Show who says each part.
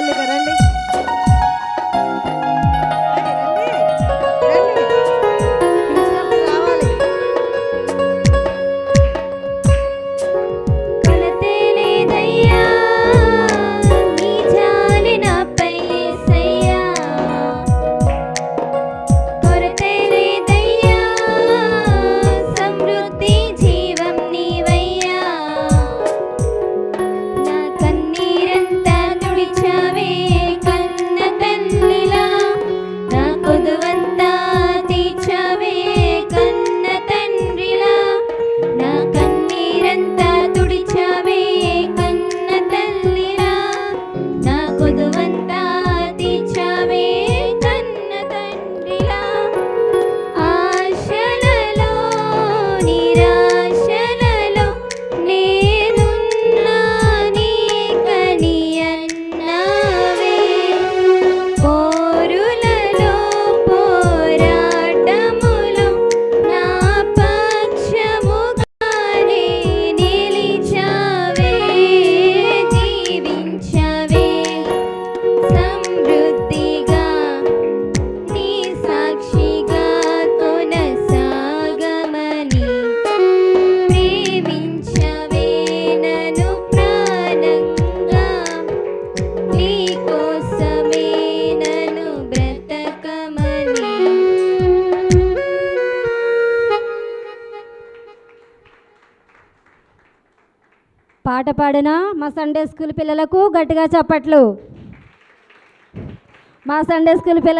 Speaker 1: వాళ్ళు కదండి
Speaker 2: పాట పాడిన మా సండే స్కూల్ పిల్లలకు గట్టిగా చప్పట్లు. మా సండే స్కూల్ పిల్లలు